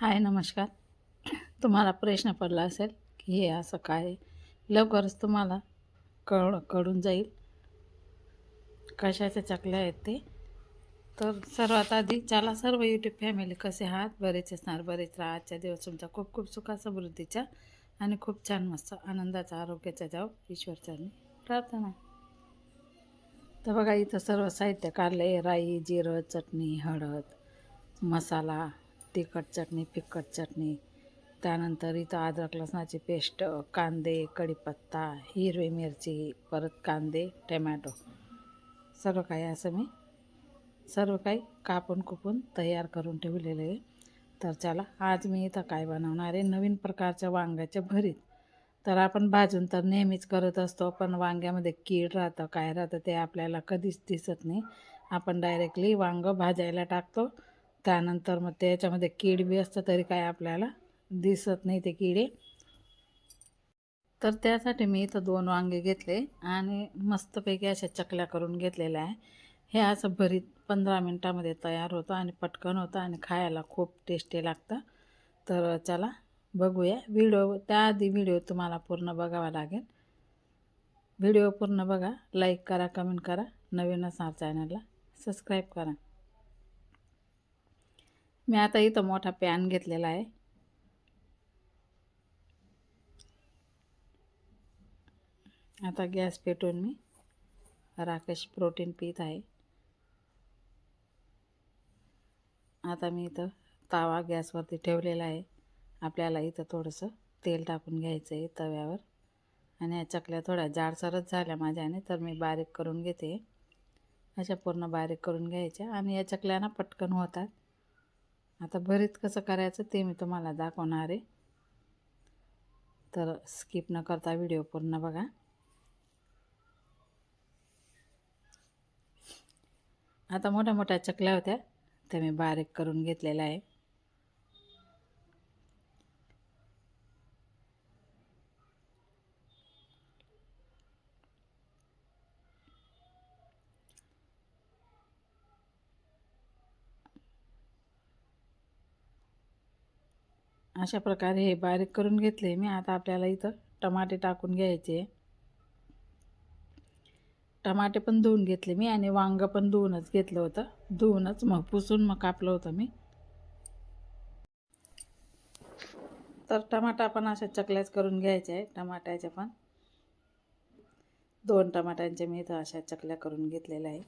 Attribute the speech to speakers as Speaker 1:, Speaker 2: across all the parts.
Speaker 1: हाय नमस्कार. तुम्हाला प्रश्न पडला असेल की हे असं काय लवकरच तुम्हाला कळ कळून जाईल. कशाच्या चकल्या आहेत ते? तर सर्वात आधी चला सर्व यूट्यूब फॅमिली कसे आहात बरेच असणार बरेच राहा. आजच्या दिवस तुमचा खूप खूप सुखा समृद्धीच्या आणि खूप छान मस्त आनंदाचा आरोग्याचा जाव. ईश्वरचरणी प्रार्थना. तर बघा इथं सर्व साहित्य काढलं आहे राई जिरं चटणी हळद मसाला तिखट चटणी फिकट चटणी. त्यानंतर इथं अद्रक लसणाची पेस्ट कांदे कढीपत्ता हिरवी मिरची परत कांदे टमॅटो. सर्व काही असं मी सर्व काही कापून कुपून तयार करून ठेवलेलं आहे. तर चला आज मी इथं काय बनवणार आहे? नवीन प्रकारच्या वांग्याच्या भरीत. तर आपण भाजून तर नेहमीच करत असतो पण वांग्यामध्ये कीड राहतं काय राहतं ते आपल्याला कधीच दिसत नाही. आपण डायरेक्टली वांगं भाजायला टाकतो. त्यानंतर मग त्याच्यामध्ये कीड बी असतं तरी काय आपल्याला दिसत नाही ते किडे. तर त्यासाठी मी इथं दोन वांगे घेतले आणि मस्तपैकी अशा चकल्या करून घेतलेल्या आहे. हे असं भरीत पंधरा मिनटामध्ये तयार होतं आणि पटकन होतं आणि खायला खूप टेस्टी लागतं. तर चला बघूया. व्हिडिओ त्याआधी व्हिडिओ तुम्हाला पूर्ण बघावा लागेल. व्हिडिओ पूर्ण बघा. लाईक करा कमेंट करा. नवीन असणार चॅनलला. सबस्क्राईब करा. मी आता इथं मोठा पॅन घेतलेला आहे. आता गॅस पेटवून मी राकेश प्रोटीन पीत आहे. आता मी इथं तावा गॅसवरती ठेवलेला आहे. आपल्याला इथं थोडंसं तेल टाकून घ्यायचं आहे तव्यावर. आणि या चकल्या थोड्या जाडसरच झाल्या माझ्याने तर मी बारीक करून घेते. अशा पूर्ण बारीक करून घ्यायच्या. आणि या चकल्याना पटकन होतात. आता भरीत कसं करायचं ते मी तुम्हाला दाखवणार आहे. तर स्किप न करता व्हिडिओ पूर्ण बघा. आता मोठ्या मोठ्या चकल्या होत्या त्या मी बारीक करून घेतलेल्या आहे. अशा प्रकारे हे बारीक करून घेतले मी. आता आपल्याला इथं टमाटे टाकून घ्यायचे. टमाटे पण धुवून घेतले मी आणि वांगं पण धुवूनच घेतलं होतं. धुवूनच मग पुसून मग कापलं होतं मी. तर टमाटा पण अशा चकल्याच करून घ्यायच्या आहे टमाट्याच्या पण. दोन टमाट्यांच्या मी इथं अशा चकल्या करून घेतलेल्या आहे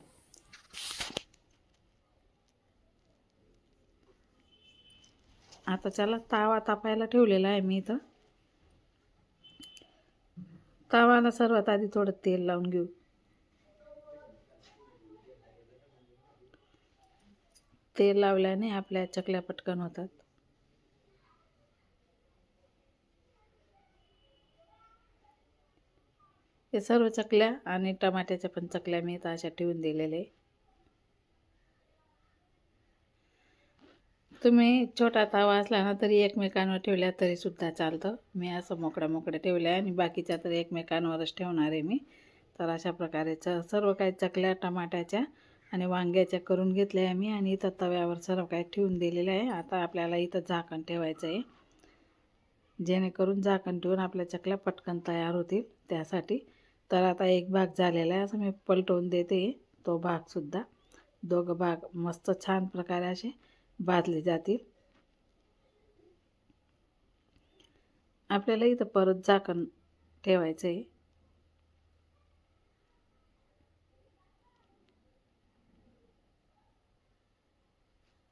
Speaker 1: आता त्याला तावा तापायला ठेवलेला आहे मी इथं. तावाला सर्वात आधी थोडं तेल लावून घेऊ. तेल लावल्याने आपल्या चकल्या पटकन होतात. हे सर्व चकल्या आणि टमाट्याच्या पण चकल्या मी इथं अशा ठेवून दिलेले. तुम्ही छोटा तावा असला ना तरी एकमेकांवर ठेवल्या तरी सुद्धा चालतं. मी असं मोकड्या मोकड्या ठेवल्या आणि बाकीच्या तर एकमेकांवरच ठेवणार आहे मी. तर अशा प्रकारे च सर्व काही चकल्या टमाट्याच्या आणि वांग्याच्या करून घेतल्या आहे मी आणि इथं तव्यावर सर्व काही ठेवून दिलेलं आहे. आता आपल्याला इथं झाकण ठेवायचं आहे. जेणेकरून झाकण ठेवून आपल्या चकल्या पटकन तयार होतील त्यासाठी. तर आता एक भाग झालेला आहे असं मी पलटवून देते. तो भागसुद्धा दोघं भाग मस्त छान प्रकारे असे भाजले जातील. आपल्याला इथं परत झाकण ठेवायचं आहे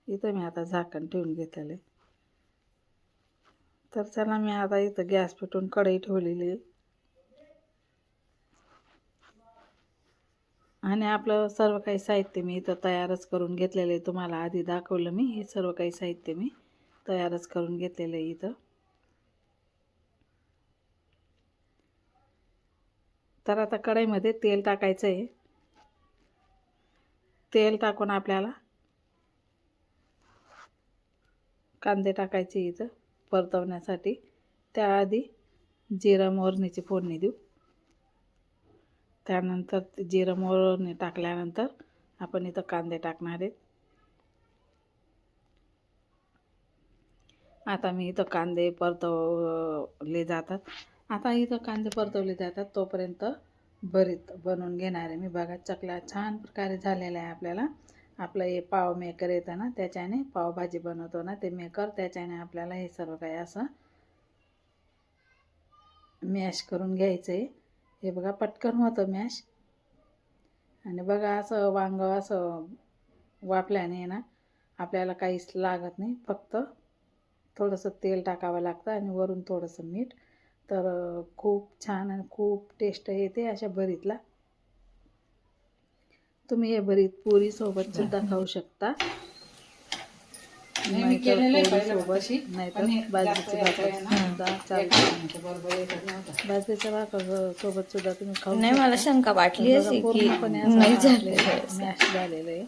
Speaker 1: इथं मी आता झाकण ठेवून घेतलेलं आहे. तर चला मी आता इथं गॅस पेटून कढई ठेवलेली आहे. आणि आपलं सर्व काही साहित्य मी इथं तयारच करून घेतलेलं आहे. तुम्हाला आधी दाखवलं मी हे सर्व काही साहित्य मी तयारच करून घेतलेलं आहे इथं. तर आता कढईमध्ये तेल टाकायचं आहे. तेल टाकून आपल्याला कांदे टाकायचे इथं परतवण्यासाठी. त्याआधी जिरा मोहरणीची फोडणी देऊ. त्यानंतर ते जिरं मोहरणे टाकल्यानंतर आपण इथं कांदे टाकणार आहेत. आता मी इथं कांदे परतवले जातात. आता इथं कांदे परतवले जातात तोपर्यंत भरीत बनवून घेणार आहे मी. बघा चकल्या छान प्रकारे झालेला आहे आपल्याला. आपलं हे पाव मेकर येतं ना त्याच्याने पावभाजी बनवतो ना ते मेकर त्याच्याने आपल्याला हे सर्व काही असं मॅश करून घ्यायचं आहे हे बघा पटकन होतं मॅश आणि बघा असं वांग असं वापल्याने ना आपल्याला काहीच लागत नाही. फक्त थोडंसं तेल टाकावं लागतं आणि वरून थोडंसं मीठ. तर खूप छान आणि खूप टेस्ट येते अशा भरीतला. तुम्ही हे भरीत पुरीसोबत सुद्धा खाऊ शकता.
Speaker 2: मी
Speaker 1: नाहीतर
Speaker 2: केलेलं आहे पहिलं
Speaker 1: पोळीसोबत
Speaker 2: तशी.
Speaker 1: नाहीतर
Speaker 2: पण हे
Speaker 1: बाजरीची
Speaker 2: जास्त
Speaker 1: भाकर
Speaker 2: येतोय ना.
Speaker 1: सुद्धा चालते
Speaker 2: बरोबर येतच नव्हतं.
Speaker 1: बाजरीच्या भाकर सोबत सुद्धा तुम्ही खाऊ
Speaker 3: नाही मला. शंका वाटली अशी की नाही झालेलं आहे
Speaker 1: झालेलं आहे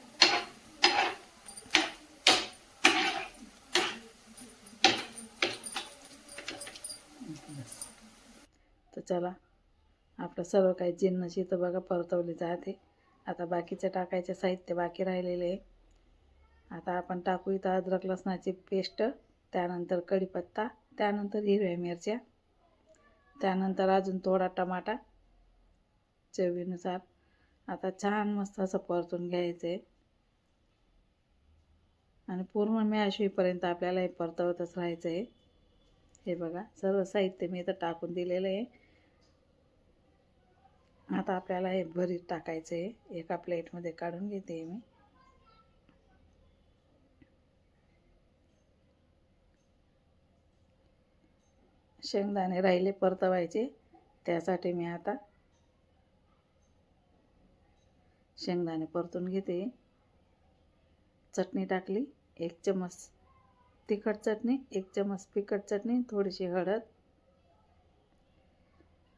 Speaker 1: तर चला आपलं सर्व काही जिन्नस इथं बघा परतवले जाते आता बाकीचं टाकायचे साहित्य बाकी राहिलेले आहे आता आपण टाकू इथं अद्रक लसणाची पेस्ट त्यानंतर कढीपत्ता त्यानंतर हिरव्या मिरच्या त्यानंतर अजून थोडा टमाटा चवीनुसार. आता छान मस्त असं परतून घ्यायचं आहे आणि पूर्ण मॅश होईपर्यंत आपल्याला हे परतवतच राहायचं आहे हे बघा सर्व साहित्य मी इथं टाकून दिलेलं आहे. आता आपल्याला हे भरीत टाकायचं आहे एका प्लेटमध्ये काढून घेते मी. शेंगदाणे राहिले परतवायचे. त्यासाठी मी आता शेंगदाणे परतून घेते. चटणी टाकली एक चमच तिखट चटणी एक चमच तिखट चटणी थोडीशी हळद.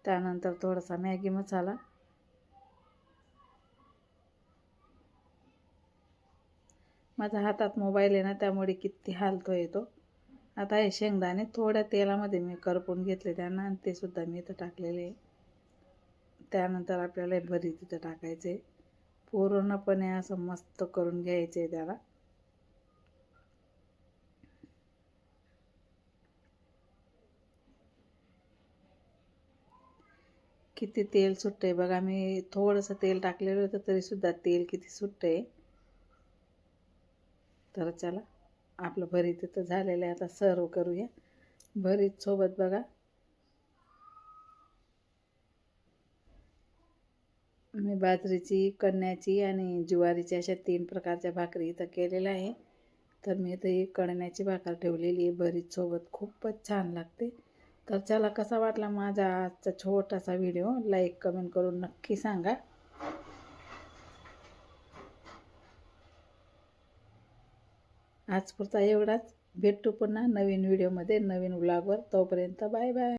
Speaker 1: त्यानंतर थोडासा मॅगी मसाला. माझ्या हातात मोबाईल आहे ना त्यामुळे किती हालतो येतो आता हे शेंगदाणे थोड्या तेलामध्ये मी करपून घेतले त्यांना आणि ते सुद्धा मी इथं टाकलेले त्यानंतर आपल्याला हे भरीत तिथं टाकायचे. पूर्णपणे असं मस्त करून घ्यायचे त्याला. किती तेल सुटतंय बघा मी थोडंसं तेल टाकलेलं होतं तरीसुद्धा तेल किती सुटतंय. तर चला. आपलं भरीत इथं झालेलं आहे. आता सर्व करूया. भरीत सोबत बघा. मी बाजरीची कण्याची आणि ज्वारीची अशा तीन प्रकारच्या भाकरी इथं केलेल्या आहे. तर मी इथं ही कण्याची भाकर ठेवलेली आहे. भरीत सोबत खूपच छान लागते. तर चला कसा वाटला माझा आजचा छोटासा व्हिडिओ? लाईक कमेंट करून नक्की सांगा. आजपुरता एवढाच. भेटू पुन्हा नवीन व्हिडिओमध्ये नवीन व्लॉगवर तोपर्यंत बाय बाय.